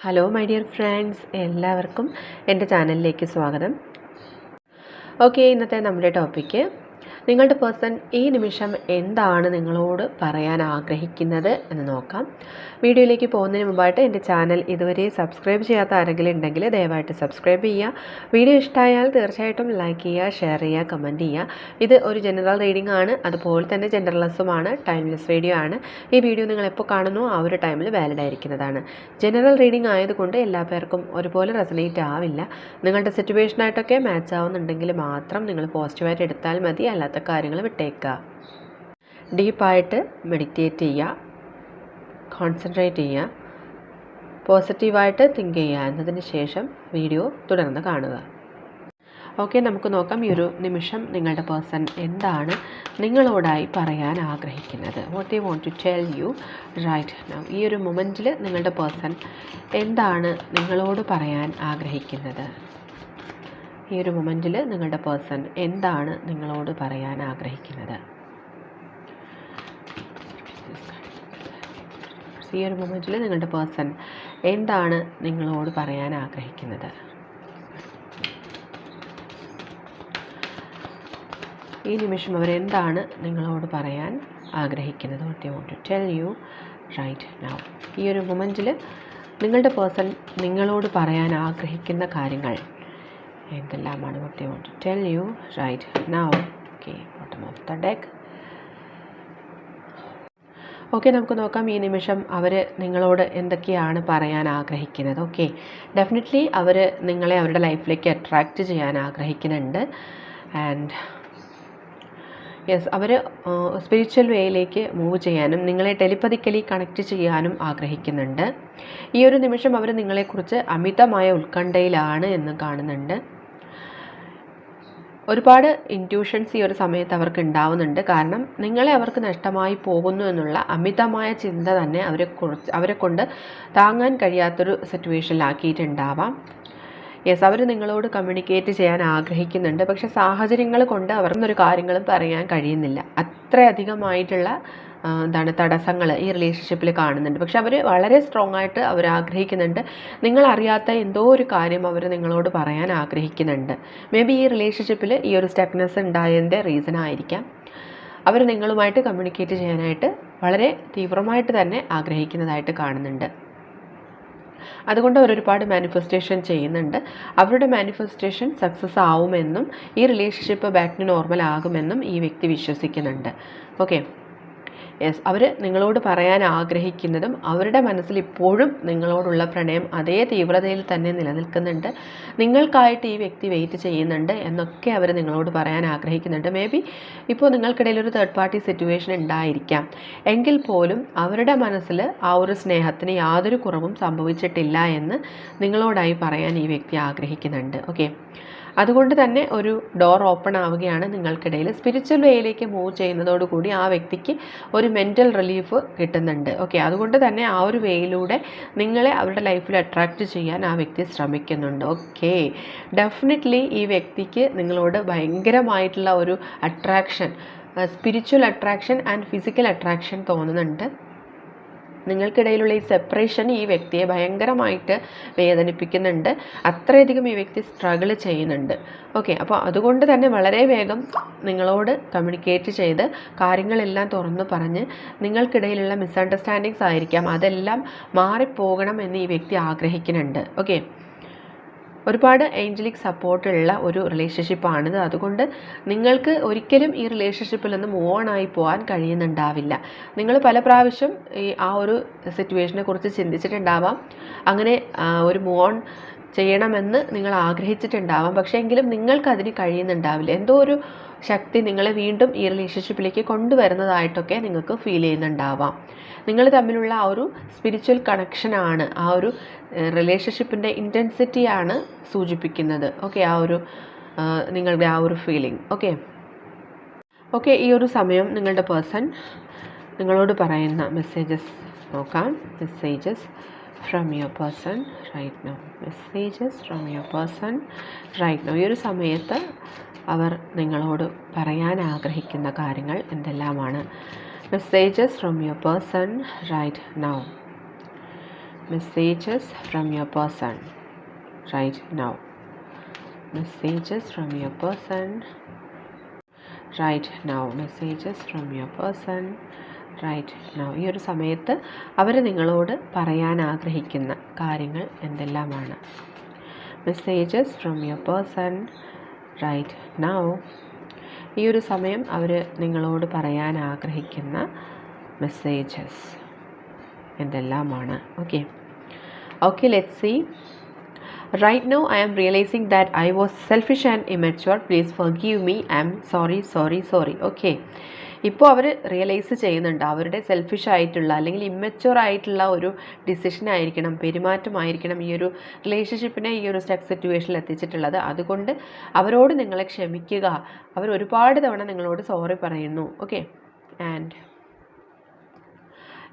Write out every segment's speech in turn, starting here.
Hello my dear friends എല്ലാവർക്കും എന്റെ ചാനലിലേക്ക് സ്വാഗതം. ഓക്കെ ഇന്നത്തെ നമ്മുടെ ടോപ്പിക്ക് നിങ്ങളുടെ പേഴ്സൺ ഈ നിമിഷം എന്താണ് നിങ്ങളോട് പറയാൻ ആഗ്രഹിക്കുന്നത് എന്ന് നോക്കാം. വീഡിയോയിലേക്ക് പോകുന്നതിന് മുമ്പായിട്ട് എന്റെ ചാനൽ ഇതുവരെ സബ്സ്ക്രൈബ് ചെയ്യാത്ത ആരെങ്കിലും ഉണ്ടെങ്കിൽ ദയവായിട്ട് സബ്സ്ക്രൈബ് ചെയ്യുക. വീഡിയോ ഇഷ്ടമായാൽ തീർച്ചയായിട്ടും ലൈക്ക് ചെയ്യുക ഷെയർ ചെയ്യുക കമന്റ് ചെയ്യുക. ഇത് ഒരു ജനറൽ റീഡിംഗ് ആണ്. അതുപോലെ തന്നെ ജനറലസുമാണ് ടൈംലെസ് വീഡിയോ ആണ്. ഈ വീഡിയോ നിങ്ങൾ എപ്പോൾ കാണുന്നു ആ ഒരു ടൈമിൽ വാലിഡ് ആയിരിക്കുന്നതാണ്. ജനറൽ റീഡിംഗ് ആയതുകൊണ്ട് എല്ലാ പേർക്കും ഒരുപോലെ റെസനേറ്റ് ആവില്ല. നിങ്ങളുടെ സിറ്റുവേഷനായിട്ടൊക്കെ മാച്ച് ആവുന്നുണ്ടെങ്കിൽ മാത്രം നിങ്ങൾ പോസിറ്റീവായിട്ട് എടുത്താൽ മതി. അല്ലാത്ത കാര്യങ്ങൾ വിട്ടേക്കുക. ഡീപ്പായിട്ട് മെഡിറ്റേറ്റ് ചെയ്യുക. കോൺസെൻട്രേറ്റ് ചെയ്യുക. പോസിറ്റീവായിട്ട് തിങ്ക് ചെയ്യുക. എന്നതിന് ശേഷം വീഡിയോ തുടർന്ന് കാണുക. ഓക്കെ നമുക്ക് നോക്കാം. ഈ ഒരു നിമിഷം നിങ്ങളുടെ പേഴ്സൺ എന്താണ് നിങ്ങളോടായി പറയാൻ ആഗ്രഹിക്കുന്നത്. What you want to tell you right now ഈ ഒരു മൊമെന്റിൽ നിങ്ങളുടെ പേഴ്സൺ എന്താണ് നിങ്ങളോട് പറയാൻ ആഗ്രഹിക്കുന്നത്? ഈ ഒരു മൊമെന്റിൽ നിങ്ങളുടെ പേഴ്സൺ എന്താണ് നിങ്ങളോട് പറയാൻ ആഗ്രഹിക്കുന്നത്? ഈ ഒരു മൊമെന്റിൽ നിങ്ങളുടെ പേഴ്സൺ എന്താണ് നിങ്ങളോട് പറയാൻ ആഗ്രഹിക്കുന്നത്? ഈ നിമിഷം അവരെന്താണ് നിങ്ങളോട് പറയാൻ ആഗ്രഹിക്കുന്നത്? To tell you right now ഈ ഒരു മൊമെന്റിൽ നിങ്ങളുടെ പേഴ്സൺ നിങ്ങളോട് പറയാൻ ആഗ്രഹിക്കുന്ന കാര്യങ്ങൾ എന്തെല്ലാമാണ് what you want to tell you right now okay bottom of the deck okay നമുക്ക് നോക്കാം. ഈ നിമിഷം അവർ നിങ്ങളോട് എന്തൊക്കെയാണ് പറയാൻ ആഗ്രഹിക്കുന്നത്? ഓക്കെ ഡെഫിനറ്റ്ലി അവർ നിങ്ങളെ അവരുടെ ലൈഫിലേക്ക് അട്രാക്റ്റ് ചെയ്യാൻ ആഗ്രഹിക്കുന്നുണ്ട്. ആൻഡ് യെസ് അവർ സ്പിരിച്വൽ വേയിലേക്ക് മൂവ് ചെയ്യാനും നിങ്ങളെ ടെലിപ്പതിക്കലി കണക്റ്റ് ചെയ്യാനും ആഗ്രഹിക്കുന്നുണ്ട്. ഈ ഒരു നിമിഷം അവർ നിങ്ങളെക്കുറിച്ച് അമിതമായ ഉത്കണ്ഠയിലാണ് എന്ന് കാണുന്നുണ്ട്. ഒരുപാട് ഇന്റ്യൂഷൻസ് ഈ ഒരു സമയത്ത് അവർക്ക് ഉണ്ടാവുന്നുണ്ട്. കാരണം നിങ്ങളെ അവർക്ക് നഷ്ടമായി പോകുന്നു എന്നുള്ള അമിതമായ ചിന്ത തന്നെ അവരെ കുറിച്ച് അവരെ കൊണ്ട് താങ്ങാൻ കഴിയാത്തൊരു സിറ്റുവേഷനിലാക്കിയിട്ടുണ്ടാവാം. യെസ് അവർ നിങ്ങളോട് കമ്മ്യൂണിക്കേറ്റ് ചെയ്യാൻ ആഗ്രഹിക്കുന്നുണ്ട്. പക്ഷേ സാഹചര്യങ്ങൾ കൊണ്ട് അവർക്കൊരു കാര്യങ്ങളും പറയാൻ കഴിയുന്നില്ല. അത്രയധികമായിട്ടുള്ള എന്താണ് തടസ്സങ്ങൾ ഈ റിലേഷൻഷിപ്പിൽ കാണുന്നുണ്ട്. പക്ഷെ അവർ വളരെ സ്ട്രോങ് ആയിട്ട് അവർ ആഗ്രഹിക്കുന്നുണ്ട്. നിങ്ങളറിയാത്ത എന്തോ ഒരു കാര്യം അവർ നിങ്ങളോട് പറയാൻ ആഗ്രഹിക്കുന്നുണ്ട്. മേ ബി ഈ റിലേഷൻഷിപ്പിൽ ഈ ഒരു സ്റ്റക്നെസ് ഉണ്ടായതിന്റെ റീസൺ ആയിരിക്കാം. അവർ നിങ്ങളുമായിട്ട് കമ്മ്യൂണിക്കേറ്റ് ചെയ്യാനായിട്ട് വളരെ തീവ്രമായിട്ട് തന്നെ ആഗ്രഹിക്കുന്നതായിട്ട് കാണുന്നുണ്ട്. അതുകൊണ്ട് അവർ ഒരുപാട് മാനിഫെസ്റ്റേഷൻ ചെയ്യുന്നുണ്ട്. അവരുടെ മാനിഫെസ്റ്റേഷൻ സക്സസ് ആവുമെന്നും ഈ റിലേഷൻഷിപ്പ് ബാക്ക് ടു നോർമൽ ആകുമെന്നും ഈ വ്യക്തി വിശ്വസിക്കുന്നുണ്ട്. ഓക്കെ യെസ് അവർ നിങ്ങളോട് പറയാൻ ആഗ്രഹിക്കുന്നതും അവരുടെ മനസ്സിൽ ഇപ്പോഴും നിങ്ങളോടുള്ള പ്രണയം അതേ തീവ്രതയിൽ തന്നെ നിലനിൽക്കുന്നുണ്ട്. നിങ്ങൾക്കായിട്ട് ഈ വ്യക്തി വെയിറ്റ് ചെയ്യുന്നുണ്ട് എന്നൊക്കെ അവർ നിങ്ങളോട് പറയാൻ ആഗ്രഹിക്കുന്നുണ്ട്. മേ ബി ഇപ്പോൾ നിങ്ങൾക്കിടയിൽ ഒരു തേർഡ് പാർട്ടി സിറ്റുവേഷൻ ഉണ്ടായിരിക്കാം. എങ്കിൽ പോലും അവരുടെ മനസ്സിൽ ആ ഒരു സ്നേഹത്തിന് യാതൊരു കുറവും സംഭവിച്ചിട്ടില്ല എന്ന് നിങ്ങളോടായി പറയാൻ ഈ വ്യക്തി ആഗ്രഹിക്കുന്നുണ്ട്. ഓക്കെ അതുകൊണ്ട് തന്നെ ഒരു ഡോർ ഓപ്പൺ ആവുകയാണ് നിങ്ങൾക്കിടയിൽ. സ്പിരിച്വൽ വേയിലേക്ക് മൂവ് ചെയ്യുന്നതോടുകൂടി ആ വ്യക്തിക്ക് ഒരു മെന്റൽ റിലീഫ് കിട്ടുന്നുണ്ട്. ഓക്കെ അതുകൊണ്ട് തന്നെ ആ ഒരു വേയിലൂടെ നിങ്ങളെ അവരുടെ ലൈഫിൽ അട്രാക്റ്റ് ചെയ്യാൻ ആ വ്യക്തി ശ്രമിക്കുന്നുണ്ട്. ഓക്കെ ഡെഫിനറ്റ്ലി ഈ വ്യക്തിക്ക് നിങ്ങളോട് ഭയങ്കരമായിട്ടുള്ള ഒരു attraction spiritual attraction and physical attraction തോന്നുന്നുണ്ട്. നിങ്ങൾക്കിടയിലുള്ള ഈ സെപ്പറേഷൻ ഈ വ്യക്തിയെ ഭയങ്കരമായിട്ട് വേദനിപ്പിക്കുന്നുണ്ട്. അത്രയധികം ഈ വ്യക്തി സ്ട്രഗിൾ ചെയ്യുന്നുണ്ട്. ഓക്കെ അപ്പോൾ അതുകൊണ്ട് തന്നെ വളരെ വേഗം നിങ്ങളോട് കമ്മ്യൂണിക്കേറ്റ് ചെയ്ത് കാര്യങ്ങളെല്ലാം തുറന്നു പറഞ്ഞ് നിങ്ങൾക്കിടയിലുള്ള മിസ്അണ്ടർസ്റ്റാൻഡിങ്സ് ആയിരിക്കാം. അതെല്ലാം മാറിപ്പോകണം എന്ന് ഈ വ്യക്തി ആഗ്രഹിക്കുന്നുണ്ട്. ഓക്കെ ഒരുപാട് ഏഞ്ചലിക് സപ്പോർട്ടുള്ള ഒരു റിലേഷൻഷിപ്പാണിത്. അതുകൊണ്ട് നിങ്ങൾക്ക് ഒരിക്കലും ഈ റിലേഷൻഷിപ്പിൽ നിന്ന് മൂവ് ഓൺ ആയി പോകാൻ കഴിയുന്നുണ്ടാവില്ല. നിങ്ങൾ പല പ്രാവശ്യം ഈ ആ ഒരു സിറ്റുവേഷനെ കുറിച്ച് ചിന്തിച്ചിട്ടുണ്ടാവാം. അങ്ങനെ ഒരു മൂവ് ഓൺ ചെയ്യണമെന്ന് നിങ്ങൾ ആഗ്രഹിച്ചിട്ടുണ്ടാവാം. പക്ഷേ എങ്കിലും നിങ്ങൾക്കതിന് കഴിയുന്നുണ്ടാവില്ല. എന്തോ ഒരു ശക്തി നിങ്ങളെ വീണ്ടും ഈ റിലേഷൻഷിപ്പിലേക്ക് കൊണ്ടുവരുന്നതായിട്ടൊക്കെ നിങ്ങൾക്ക് ഫീൽ ചെയ്യുന്നുണ്ടാവാം. നിങ്ങൾ തമ്മിലുള്ള ആ ഒരു സ്പിരിച്വൽ കണക്ഷനാണ് ആ ഒരു റിലേഷൻഷിപ്പിന്റെ ഇന്റൻസിറ്റിയാണ് സൂചിപ്പിക്കുന്നത്. ഓക്കെ ആ ഒരു നിങ്ങളുടെ ആ ഒരു ഫീലിംഗ് ഓക്കെ ഓക്കെ ഈ ഒരു സമയം നിങ്ങളുടെ പേഴ്സൺ നിങ്ങളോട് പറയുന്ന മെസ്സേജസ് നോക്കാം. Messages from your person right now messages from your person right now ഈ ഒരു സമയത്ത് അവർ നിങ്ങളോട് പറയാൻ ആഗ്രഹിക്കുന്ന കാര്യങ്ങൾ എന്തെല്ലാമാണ്? Messages from your person right now messages from your person right now. Messages from your person right now. Messages from your person right now ഈ ഒരു സമയത്ത് അവർ നിങ്ങളോട് പറയാൻ ആഗ്രഹിക്കുന്ന കാര്യങ്ങൾ എന്തെല്ലാമാണ്? Messages from your person right now ഈ ഒരു സമയം അവർ നിങ്ങളോട് പറയാൻ ആഗ്രഹിക്കുന്ന മെസ്സേജസ് എന്തെല്ലാമാണ്? Okay okay let see right now I am realising that I was selfish and immature please forgive me I am sorry sorry sorry okay ഇപ്പോൾ അവർ റിയലൈസ് ചെയ്യുന്നുണ്ട്. അവരുടെ സെൽഫിഷ് ആയിട്ടുള്ള അല്ലെങ്കിൽ ഇമ്മച്യൂർ ആയിട്ടുള്ള ഒരു ഡിസിഷൻ ആയിരിക്കണം പെരുമാറ്റമായിരിക്കണം ഈ ഒരു റിലേഷൻഷിപ്പിനെ ഈ ഒരു സ്റ്റക്ക് സിറ്റുവേഷനിൽ എത്തിച്ചിട്ടുള്ളത്. അതുകൊണ്ട് അവരോട് നിങ്ങളെ ക്ഷമിക്കുക. അവർ ഒരുപാട് തവണ നിങ്ങളോട് സോറി പറയുന്നു. Okay and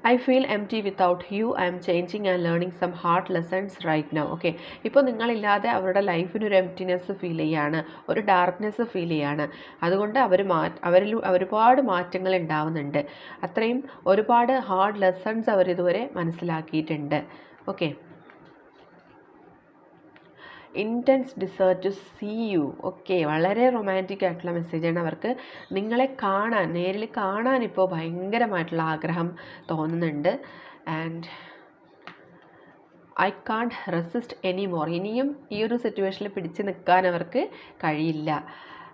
I feel empty without you I'm changing and learning some hard lessons right now okay ഇപ്പോൾ നിങ്ങളില്ലാതെ അവരുടെ ലൈഫിന് ഒരു എംറ്റിനെസ് ഫീൽ ചെയ്യാണ്. ഒരു ഡാർക്ക്നെസ് ഫീൽ ചെയ്യാണ്. അതുകൊണ്ട് അവർ മാ അവരിൽ ഒരുപാട് മാറ്റങ്ങൾ ഉണ്ടാവുന്നുണ്ട്. അത്രയും ഒരുപാട് ഹാർഡ് ലെസൺസ് അവരിതുവരെ മനസ്സിലാക്കിയിട്ടുണ്ട്. Okay intense desire to see you okay വളരെ റൊമാന്റിക് ആയിട്ടുള്ള മെസ്സേജാണ് അവർക്ക് നിങ്ങളെ കാണാൻ നേരിൽ കാണാൻ ഇപ്പോൾ ഭയങ്കരമായിട്ടുള്ള ആഗ്രഹം തോന്നുന്നുണ്ട്. And I can't resist any more ഇനിയും ഈ ഒരു സിറ്റുവേഷനിൽ പിടിച്ച് നിൽക്കാൻ അവർക്ക് കഴിയില്ല.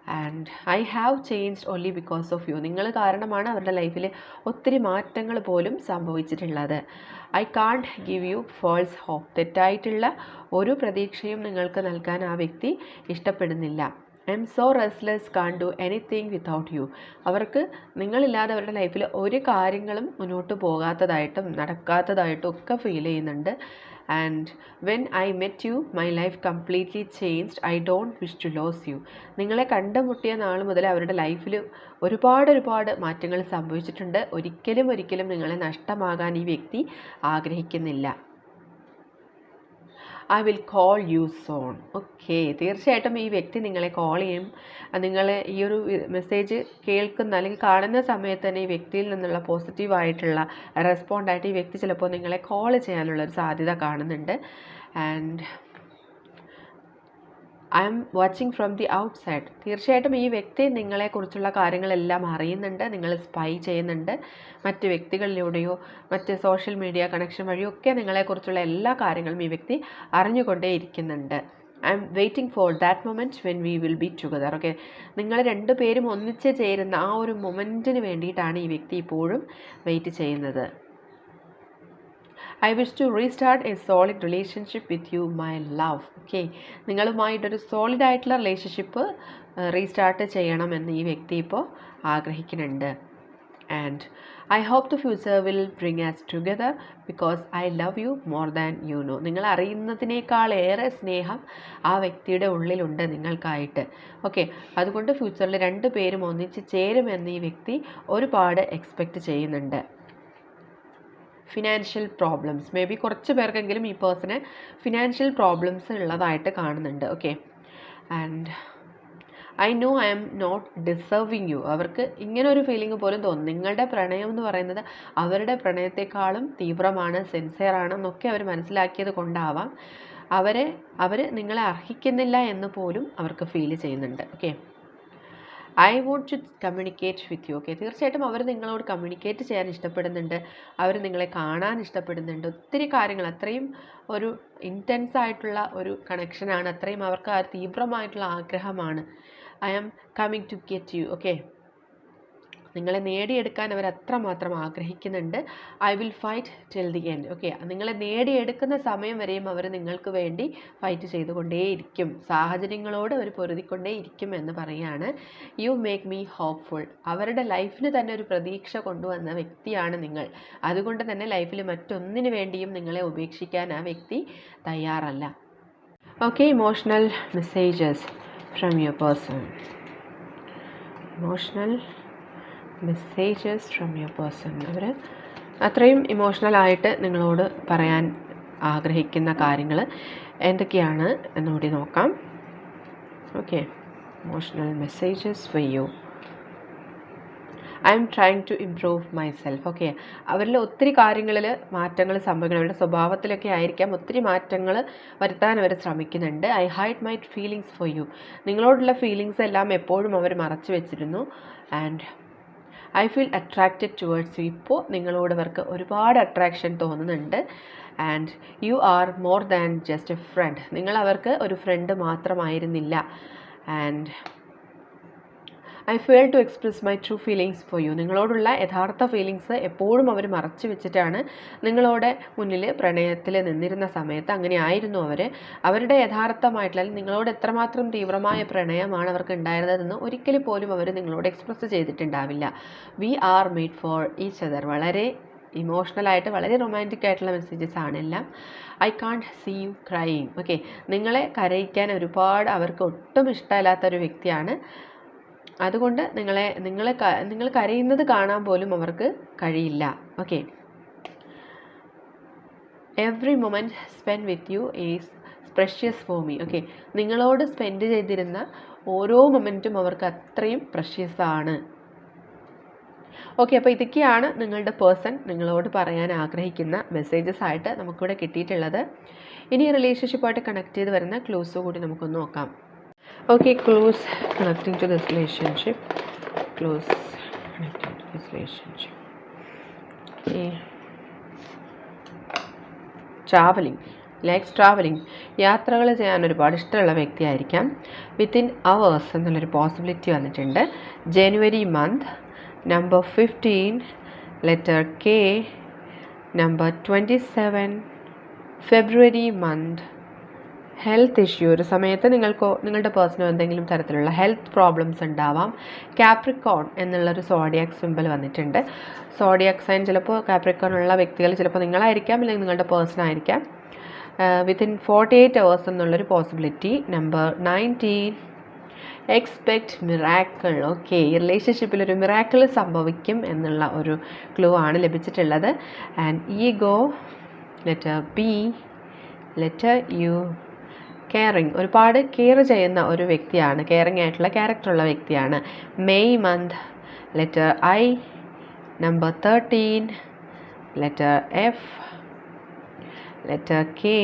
And I have changed only because of you നിങ്ങൾ കാരണമാണ് അവരുടെ ലൈഫിൽ ഒത്തിരി മാറ്റങ്ങൾ പോലും സംഭവിച്ചിട്ടുള്ളത്. I can't give you false hope തെറ്റായിട്ടുള്ള ഒരു പ്രതീക്ഷയും നിങ്ങൾക്ക് നൽകാൻ ആ വ്യക്തി ഇഷ്ടപ്പെടുന്നില്ല. I'm so restless can do anything without you അവർക്ക് നിങ്ങളില്ലാതെ അവരുടെ ലൈഫിൽ ഒരു കാര്യങ്ങളും മുന്നോട്ട് പോകാത്തതായിട്ടും നടക്കാത്തതായിട്ടും ഒക്കെ ഫീൽ ചെയ്യുന്നുണ്ട്. And when I met you my life completely changed I don't wish to lose you നിങ്ങളെ കണ്ടുമുട്ടിയ നാൾ മുതൽ അവരുടെ ലൈഫിൽ ഒരുപാട് ഒരുപാട് മാറ്റങ്ങൾ സംഭവിച്ചിട്ടുണ്ട്. ഒരിക്കലും ഒരിക്കലും നിങ്ങളെ നഷ്ടമാകാൻ ഈ വ്യക്തി ആഗ്രഹിക്കുന്നില്ല. I will call you soon okay തീർച്ചയായിട്ടും ഈ വ്യക്തി നിങ്ങളെ കോൾ ചെയ്യും. നിങ്ങൾ ഈ ഒരു മെസ്സേജ് കേൾക്കുന്ന അല്ലെങ്കിൽ കാണുന്ന സമയത്ത് തന്നെ ഈ വ്യക്തിയിൽ നിന്നുള്ള പോസിറ്റീവായിട്ടുള്ള റെസ്പോണ്ടായിട്ട് ഈ വ്യക്തി ചിലപ്പോൾ നിങ്ങളെ കോൾ ചെയ്യാനുള്ള ഒരു സാധ്യത കാണുന്നുണ്ട്. And I'm watching from the outside തീർച്ചയായിട്ടും ഈ വ്യക്തി നിങ്ങളെക്കുറിച്ചുള്ള കാര്യങ്ങളെല്ലാം അറിയുന്നുണ്ട് നിങ്ങൾ സ്പൈ ചെയ്യുന്നുണ്ട്. മറ്റ് വ്യക്തികളിലൂടെയോ മറ്റ് സോഷ്യൽ മീഡിയ കണക്ഷൻ വഴിയോ ഒക്കെ നിങ്ങളെക്കുറിച്ചുള്ള എല്ലാ കാര്യങ്ങളും ഈ വ്യക്തി അറിഞ്ഞുകൊണ്ടേ ഇരിക്കുന്നുണ്ട്. I'm waiting for that moment when we will be together okay നിങ്ങൾ രണ്ടുപേരും ഒന്നിച്ച് ചേരുന്ന ആ ഒരു മൊമെന്റിന് വേണ്ടിയിട്ടാണ് ഈ വ്യക്തി ഇപ്പോഴും വെയിറ്റ് ചെയ്യുന്നത്. I wish to restart a solid relationship with you my love okay നിങ്ങളുമായിട്ടൊരു solid ആയിട്ടുള്ള റിലേഷൻഷിപ്പ് റീസ്റ്റാർട്ട് ചെയ്യണമെന്ന് ഈ വ്യക്തി ഇപ്പോൾ ആഗ്രഹിക്കുന്നുണ്ട്. And I hope the future will bring us together because I love you more than you know നിങ്ങൾ അറിയുന്നതിനേക്കാളേറെ സ്നേഹം ആ വ്യക്തിയുടെ ഉള്ളിലുണ്ട് നിങ്ങൾക്കായിട്ട്. ഓക്കെ അതുകൊണ്ട് ഫ്യൂച്ചറിൽ രണ്ട് പേരും ഒന്നിച്ച് ചേരുമെന്ന് ഈ വ്യക്തി ഒരുപാട് എക്സ്പെക്റ്റ് ചെയ്യുന്നുണ്ട്. ഫിനാൻഷ്യൽ പ്രോബ്ലംസ് മേ ബി കുറച്ച് പേർക്കെങ്കിലും ഈ പേഴ്സണ് ഫിനാൻഷ്യൽ പ്രോബ്ലംസ് ഉള്ളതായിട്ട് കാണുന്നുണ്ട്. Okay and I know I'm not deserving you അവർക്ക് ഇങ്ങനെ ഒരു ഫീലിംഗ് പോലും തോന്നും നിങ്ങളുടെ പ്രണയം എന്ന് പറയുന്നത് അവരുടെ പ്രണയത്തെക്കാളും തീവ്രമാണ് സിൻസിയർ ആണെന്നൊക്കെ അവർ മനസ്സിലാക്കിയത് കൊണ്ടാവാം. അവരെ അവർ നിങ്ങളെ അർഹിക്കുന്നില്ല എന്ന് പോലും അവർക്ക് ഫീൽ ചെയ്യുന്നുണ്ട്. Okay I want to communicate with you. Okay? തീർച്ചയായിട്ടും അവർ നിങ്ങളോട് കമ്മ്യൂണിക്കേറ്റ് ചെയ്യാൻ ഇഷ്ടപ്പെടുന്നുണ്ട്. അവർ നിങ്ങളെ കാണാൻ ഇഷ്ടപ്പെടുന്നുണ്ട്. ഒത്തിരി കാര്യങ്ങൾ അത്രയും ഒരു ഇന്റൻസ് ആയിട്ടുള്ള ഒരു കണക്ഷനാണ് അത്രയും അവർക്ക് ആ തീവ്രമായിട്ടുള്ള ആഗ്രഹമാണ്. I am coming to get you okay? നിങ്ങളെ നേടിയെടുക്കാൻ അവർ അത്രമാത്രം ആഗ്രഹിക്കുന്നുണ്ട്. I will fight till the end okay നിങ്ങളെ നേടിയെടുക്കുന്ന സമയം വരെയും അവർ നിങ്ങൾക്ക് വേണ്ടി ഫൈറ്റ് ചെയ്തുകൊണ്ടേയിരിക്കും. സാഹചര്യങ്ങളോട് അവർ പൊരുതിക്കൊണ്ടേയിരിക്കും എന്ന് പറയുകയാണ് യു മേക്ക് മീ ഹോപ്പ്ഫുൾ അവരുടെ ലൈഫിന് തന്നെ ഒരു പ്രതീക്ഷ കൊണ്ടുവന്ന വ്യക്തിയാണ് നിങ്ങൾ. അതുകൊണ്ട് തന്നെ ലൈഫിൽ മറ്റൊന്നിനു വേണ്ടിയും നിങ്ങളെ ഉപേക്ഷിക്കാൻ ആ വ്യക്തി തയ്യാറല്ല. Okay emotional messages from your person emotional messages from your person അവർ അത്രയും ഇമോഷണലായിട്ട് നിങ്ങളോട് പറയാൻ ആഗ്രഹിക്കുന്ന കാര്യങ്ങൾ എന്തൊക്കെയാണ് എന്നുകൂടി നോക്കാം. Okay emotional messages for you I'm trying to improve myself okay അവരിൽ ഒത്തിരി കാര്യങ്ങളിൽ മാറ്റങ്ങൾ സംഭവിക്കണം. അവരുടെ സ്വഭാവത്തിലൊക്കെ ആയിരിക്കാം ഒത്തിരി മാറ്റങ്ങൾ വരുത്താൻ അവർ ശ്രമിക്കുന്നുണ്ട്. I hide my feelings for you നിങ്ങളോടുള്ള ഫീലിങ്സ് എല്ലാം എപ്പോഴും അവർ മറച്ചു വെച്ചിരുന്നു. And I feel attracted towards you ഇപ്പോൾ നിങ്ങളോട് അവർക്ക് ഒരുപാട് അട്രാക്ഷൻ തോന്നുന്നുണ്ട്. And you are more than just a friend നിങ്ങൾ അവർക്ക് ഒരു ഫ്രണ്ട് മാത്രമായിരുന്നില്ല. And I fail to express my true feelings for you നിങ്ങളോടുള്ള യഥാർത്ഥ ഫീലിങ്സ് എപ്പോഴും അവർ മറച്ചു വെച്ചിട്ടാണ് നിങ്ങളോട് മുന്നിൽ പ്രണയത്തിൽ നിന്നിരുന്ന സമയത്ത് അങ്ങനെ ആയിരുന്നു അവർ. അവരുടെ യഥാർത്ഥമായിട്ടുള്ള നിങ്ങളോട് എത്രമാത്രം തീവ്രമായ പ്രണയമാണ് അവർക്ക് ഉണ്ടായിരുന്നതെന്ന് ഒരിക്കലും പോലും അവർ നിങ്ങളോട് express ചെയ്തിട്ടുണ്ടാവില്ല. We are made for each other വളരെ ഇമോഷണലായിട്ട് വളരെ റൊമാന്റിക് ആയിട്ടുള്ള മെസ്സേജസ് ആണ് എല്ലാം I can't see you crying okay നിങ്ങളെ കരയിക്കാൻ ഒരുപാട് അവർക്ക് ഒട്ടും ഇഷ്ടമില്ലാത്തൊരു വ്യക്തിയാണ്. അതുകൊണ്ട് നിങ്ങളെ നിങ്ങളെ നിങ്ങൾ കരയുന്നത് കാണാൻ പോലും അവർക്ക് കഴിയില്ല. Okay every moment spend with you is precious for me okay നിങ്ങളോട് സ്പെൻഡ് ചെയ്തിരുന്ന ഓരോ മൊമെന്റും അവർക്ക് അത്രയും പ്രഷ്യസ് ആണ്. ഓക്കെ അപ്പോൾ ഇതൊക്കെയാണ് നിങ്ങളുടെ പേഴ്സൺ നിങ്ങളോട് പറയാൻ ആഗ്രഹിക്കുന്ന മെസ്സേജസ് ആയിട്ട് നമുക്കിവിടെ കിട്ടിയിട്ടുള്ളത്. ഇനി റിലേഷൻഷിപ്പായിട്ട് കണക്ട് ചെയ്ത് വരുന്ന ക്ലൂസ് കൂടി നമുക്കൊന്ന് നോക്കാം. Okay close connecting to this relationship close connecting to this relationship travelling likes travelling യാത്രകൾ ചെയ്യാൻ ഒരുപാട് ഇഷ്ടമുള്ള വ്യക്തിയായിരിക്കാം. വിത്തിൻ അവേഴ്സ് എന്നുള്ളൊരു പോസിബിലിറ്റി വന്നിട്ടുണ്ട്. January month number fifteen letter K number twenty seven February month health issue ഒരു സമയത്ത് നിങ്ങൾക്ക് നിങ്ങളുടെ പേഴ്സണോ എന്തെങ്കിലും തരത്തിലുള്ള ഹെൽത്ത് പ്രോബ്ലംസ് ഉണ്ടാവാം. കാപ്രിക്കോൺ എന്നുള്ളൊരു സോഡിയാക് സിമ്പിൾ വന്നിട്ടുണ്ട്. സോഡിയാക് സൈൻ ചിലപ്പോൾ കാപ്രിക്കോൺ ഉള്ള വ്യക്തികൾ ചിലപ്പോൾ നിങ്ങളായിരിക്കാം അല്ലെങ്കിൽ നിങ്ങളുടെ പേഴ്സൺ ആയിരിക്കാം. വിത്തിൻ ഫോർട്ടി എയ്റ്റ് അവേഴ്സ് എന്നുള്ളൊരു possibility number nineteen expect miracle okay ഈ റിലേഷൻഷിപ്പിൽ ഒരു മിറാക്കിൾ സംഭവിക്കും എന്നുള്ള ഒരു ക്ലൂ ആണ് ലഭിച്ചിട്ടുള്ളത്. And ego letter B letter U caring ഒരുപാട് കെയർ ചെയ്യുന്ന ഒരു വ്യക്തിയാണ് കെയറിങ് ആയിട്ടുള്ള ക്യാരക്ടറുള്ള വ്യക്തിയാണ്. May month letter I number thirteen letter F letter K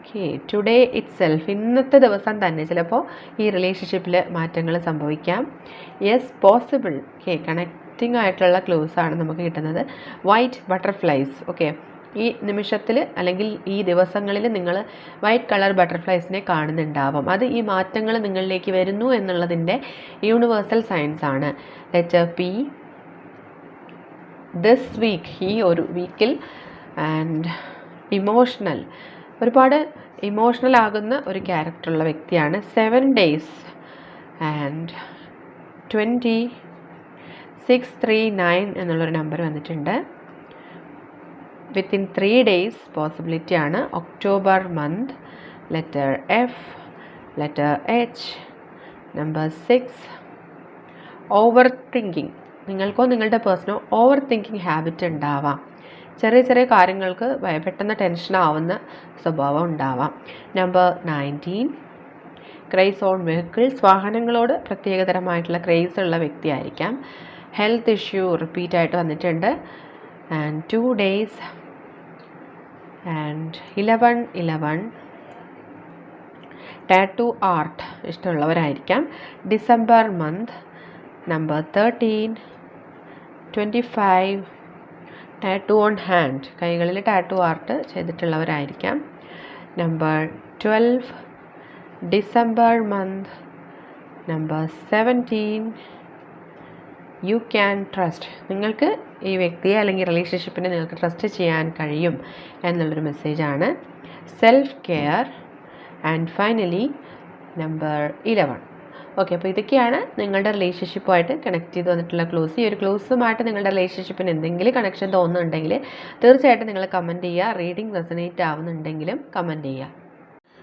okay today itself ഇന്നത്തെ ദിവസം തന്നെ ചിലപ്പോൾ ഈ റിലേഷൻഷിപ്പിൽ മാറ്റങ്ങൾ സംഭവിക്കാം. യെസ് പോസിബിൾ ഓക്കെ കണക്റ്റിംഗ് ആയിട്ടുള്ള ക്ലൂസ് ആണ് നമുക്ക് കിട്ടുന്നത്. വൈറ്റ് ബട്ടർഫ്ലൈസ് ഓക്കെ ഈ നിമിഷത്തിൽ അല്ലെങ്കിൽ ഈ ദിവസങ്ങളിൽ നിങ്ങൾ വൈറ്റ് കളർ ബട്ടർഫ്ലൈസിനെ കാണുന്നുണ്ടാവാം. അത് ഈ മാറ്റങ്ങൾ നിങ്ങളിലേക്ക് വരുന്നു എന്നുള്ളതിന്റെ യൂണിവേഴ്സൽ സയൻസ് ആണ്. ലെറ്റർ പി ദിസ് വീക്ക് ഈ ഒരു വീക്കിൽ ആൻഡ് ഇമോഷണൽ ഒരുപാട് ഇമോഷണൽ ആകുന്ന ഒരു ക്യാരക്ടറുള്ള വ്യക്തിയാണ്. Seven days and twenty six three nine എന്നുള്ളൊരു നമ്പർ വന്നിട്ടുണ്ട്. വിത്തിൻ ത്രീ ഡേയ്സ് പോസിബിലിറ്റി ആണ്. October month letter F letter H number six overthinking നിങ്ങൾക്കോ നിങ്ങളുടെ പേഴ്സണോ ഓവർ തിങ്കിങ് ഹാബിറ്റ് ഉണ്ടാവാം. ചെറിയ ചെറിയ കാര്യങ്ങൾക്ക് പെട്ടെന്ന് ടെൻഷനാവുന്ന സ്വഭാവം ഉണ്ടാവാം. Number nineteen craze on vehicles വാഹനങ്ങളോട് പ്രത്യേകതരമായിട്ടുള്ള ക്രൈസ് ഉള്ള വ്യക്തിയായിരിക്കാം. ഹെൽത്ത് ഇഷ്യൂ റിപ്പീറ്റായിട്ട് വന്നിട്ടുണ്ട്. And two days and eleven eleven tattoo art ഇഷ്ടമുള്ളവരായിരിക്കാം. December month number thirteen twenty five tattoo on hand കൈകളിൽ tattoo art ചെയ്തിട്ടുള്ളവരായിരിക്കാം. Number twelve December month number seventeen you can trust നിങ്ങൾക്ക് ഈ വ്യക്തിയെ അല്ലെങ്കിൽ റിലേഷൻഷിപ്പിനെ നിങ്ങൾക്ക് ട്രസ്റ്റ് ചെയ്യാൻ കഴിയും എന്നുള്ളൊരു മെസ്സേജാണ് self care and finally number eleven okay അപ്പോൾ ഇതൊക്കെയാണ് നിങ്ങളുടെ റിലേഷൻഷിപ്പുമായിട്ട് കണക്ട് ചെയ്ത് വന്നിട്ടുള്ള ക്ലോസ് ഈ ഒരു ക്ലോസുമായിട്ട് നിങ്ങളുടെ റിലേഷൻഷിപ്പിന് എന്തെങ്കിലും കണക്ഷൻ തോന്നുന്നുണ്ടെങ്കിൽ തീർച്ചയായിട്ടും നിങ്ങൾ കമന്റ് ചെയ്യുക. റീഡിംഗ് റെസനേറ്റ് ആവുന്നുണ്ടെങ്കിലും കമന്റ് ചെയ്യുക.